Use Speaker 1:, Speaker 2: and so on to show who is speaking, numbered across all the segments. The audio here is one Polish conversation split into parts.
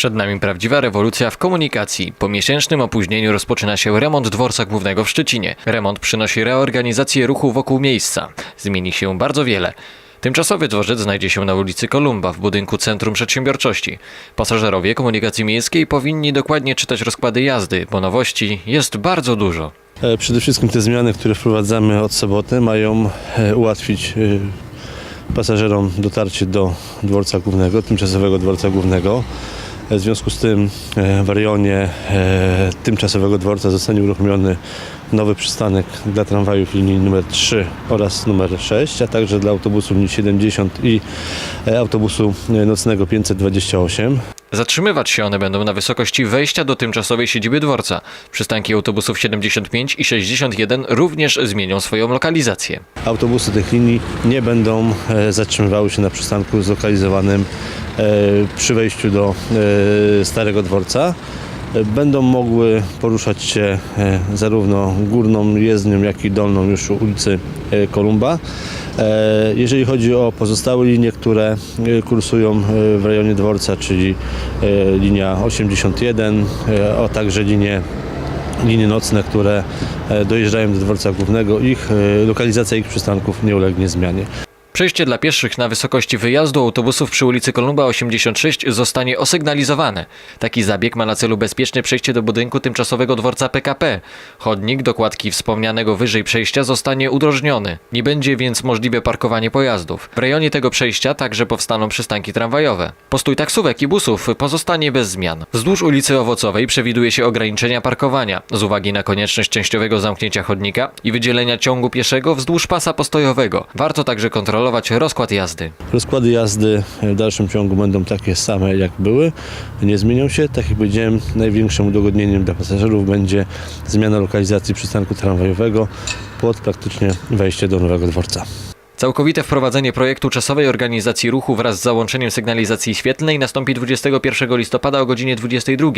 Speaker 1: Przed nami prawdziwa rewolucja w komunikacji. Po miesięcznym opóźnieniu rozpoczyna się remont dworca głównego w Szczecinie. Remont przynosi reorganizację ruchu wokół miejsca. Zmieni się bardzo wiele. Tymczasowy dworzec znajdzie się na ulicy Kolumba w budynku Centrum Przedsiębiorczości. Pasażerowie komunikacji miejskiej powinni dokładnie czytać rozkłady jazdy, bo nowości jest bardzo dużo.
Speaker 2: E, Przede wszystkim te zmiany, które wprowadzamy od soboty mają e, ułatwić e, pasażerom dotarcie do dworca głównego, tymczasowego dworca głównego. W związku z tym e, w rejonie e, tymczasowego dworca zostanie uruchomiony nowy przystanek dla tramwajów linii numer 3 oraz numer 6, a także dla autobusu linii 70 i e, autobusu e, nocnego 528.
Speaker 1: Zatrzymywać się one będą na wysokości wejścia do tymczasowej siedziby dworca. Przystanki autobusów 75 i 61 również zmienią swoją lokalizację.
Speaker 2: Autobusy tych linii nie będą e, zatrzymywały się na przystanku zlokalizowanym e, przy wejściu do e, Starego Dworca. Będą mogły poruszać się e, zarówno górną jezdnią, jak i dolną już ulicy e, Kolumba. E, Jeżeli chodzi o pozostałe linie, które kursują w rejonie dworca, czyli linia 81, e, a także linie linie nocne, które dojeżdżają do dworca głównego, ich lokalizacja ich przystanków nie ulegnie zmianie.
Speaker 1: Przejście dla pieszych na wysokości wyjazdu autobusów przy ulicy Kolumba 86 zostanie osygnalizowane. Taki zabieg ma na celu bezpieczne przejście do budynku tymczasowego dworca PKP. Chodnik do kładki wspomnianego wyżej przejścia zostanie udrożniony. Nie będzie więc możliwe parkowanie pojazdów. W rejonie tego przejścia także powstaną przystanki tramwajowe. Postój taksówek i busów pozostanie bez zmian. Wzdłuż ulicy Owocowej przewiduje się ograniczenia parkowania z uwagi na konieczność częściowego zamknięcia chodnika i wydzielenia ciągu pieszego wzdłuż pasa postojowego. Warto także kontrolować rozkład jazdy.
Speaker 2: Rozkłady jazdy w dalszym ciągu będą takie same jak były, nie zmienią się. Tak jak powiedziałem, największym udogodnieniem dla pasażerów będzie zmiana lokalizacji przystanku tramwajowego pod praktycznie wejście do nowego dworca.
Speaker 1: Całkowite wprowadzenie projektu czasowej organizacji ruchu wraz z załączeniem sygnalizacji świetlnej nastąpi 21 listopada o godzinie 22.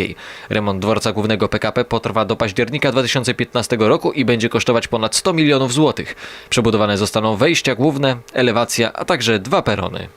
Speaker 1: Remont dworca głównego PKP potrwa do października 2015 roku i będzie kosztować ponad 100 milionów złotych. Przebudowane zostaną wejścia główne, elewacja, a także dwa perony.